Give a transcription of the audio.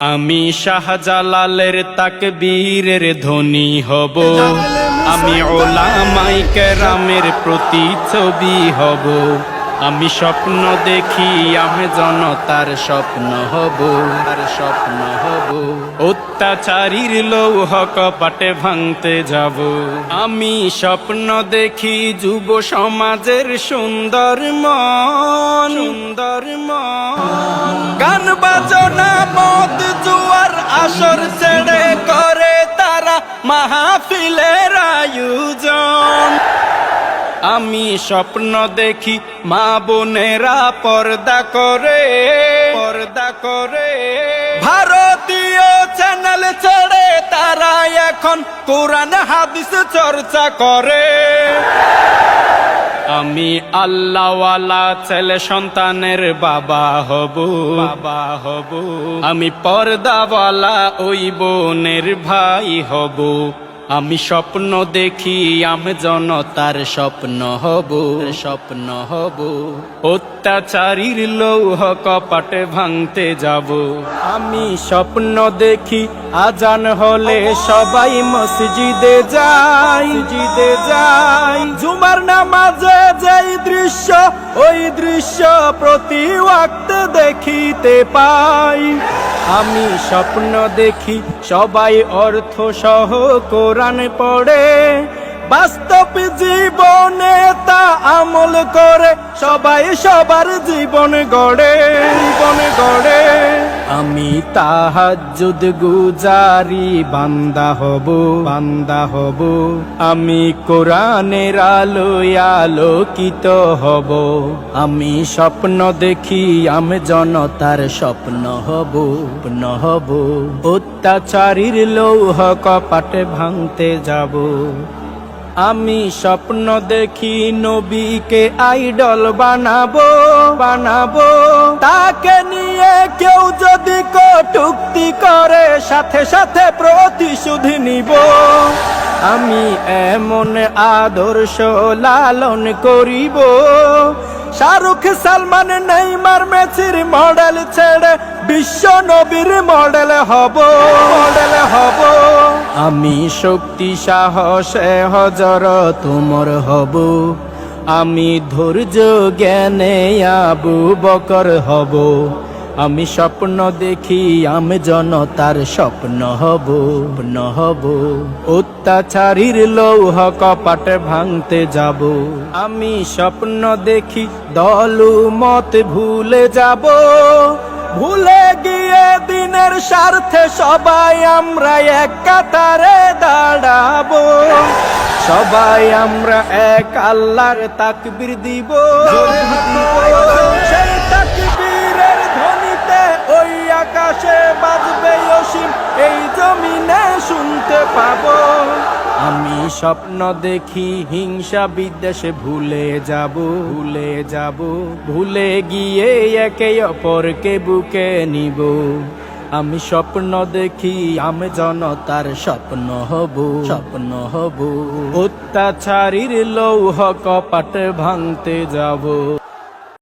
আমি শাহজালালের তাকবীরের ধ্বনি হব। আমি ওলামাই কেরামের প্রতিচ্ছবি হব। আমি স্বপ্ন দেখি আমি জনতার স্বপ্ন হব। তার স্বপ্ন হব। অত্যাচারীর লৌহ কপাটে ভাঙতে যাব। আমি স্বপ্ন দেখি যুব সমাজের সুন্দর মন। সুন্দর মন। গান বাজনা জুয়ার আসর ছেড়ে করে তারা মাহফিলের আয়োজন। আমি স্বপ্ন দেখি মা বোনেরা পর্দা করে পর্দা করে। ভারতীয় চ্যানেল ছেড়ে তারা এখন কোরআন হাদিস চর্চা করে। আমি আল্লাহওয়ালা ছেলে সন্তানের বাবা হব। বাবা হব। আমি পর্দাওয়ালা ওই বোনের ভাই হব। আমি স্বপ্ন দেখি, আমি জনতার স্বপ্ন হব স্বপ্ন হব। অত্যাচারীর লৌহ কপাটে ভাঙতে যাব। আমি স্বপ্ন দেখি, আজান হলে সবাই মসজিদে যাই। মসজিদে যাই। জুমার নামাজে যেই দৃশ্য, ওই দৃশ্য প্রতি দেখিতে পাই। আমি স্বপ্ন দেখি, সবাই অর্থ সহ কোরআন পড়ে। বাস্তব জীবনে তা আমল করে, সবাই সবার জীবন গড়ে জীবন গড়ে। আমি তাহাজ্জুদ গুজারি, বান্দা হব বান্দা হব। আমি কোরআনের আলোয় আলোকিত হব। আমি স্বপ্ন দেখি, আমি জনতার স্বপ্ন হব হব। অত্যাচারীর লৌহ কপাটে ভাঙতে যাব। আমি স্বপ্ন দেখি নবীকে আইডল বানাবো বানাবো। তাকে নিয়ে কেউ যদি কটুক্তি করে, সাথে সাথে প্রতিশোধ নিব। আমি এমন আদর্শ লালন করিব। শাহরুখ, সালমান, নেইমার, মেসির মডেল ছেড়ে বিশ্ব নবীর মডেল হব মডেল হব। আমি শক্তি, সাহসে, হজর তুমর হব। আমি ধৈর্য, জ্ঞানে আবু বকর হব। আমি স্বপ্ন দেখি, আমি জনতার স্বপ্ন হব স্বপ্ন হব। অত্যাচারীর লৌহ কপাট ভাঙতে যাব। আমি স্বপ্ন দেখি, দলু মত ভুলে যাব। ভুলে গিয়ে দিনের স্বার্থে সবাই আমরা এক কাতারে দাঁড়াবো। সবাই আমরা এক আল্লাহর তাকবির দিব। সেই ধ্বনিতে ওই আকাশে বাজবে অসীম, এই জমিনে শুনতে পাবো। স্বপ্ন দেখি হিংসা বিদ্বেষে ভুলে যাব ভুলে যাব। ভুলে গিয়ে একে অপরকে বুকে নিব। আমি স্বপ্ন দেখি, আমি জনতার স্বপ্ন হব স্বপ্ন হব। অত্যাচারীর লৌহ কপাট ভাঙতে যাব।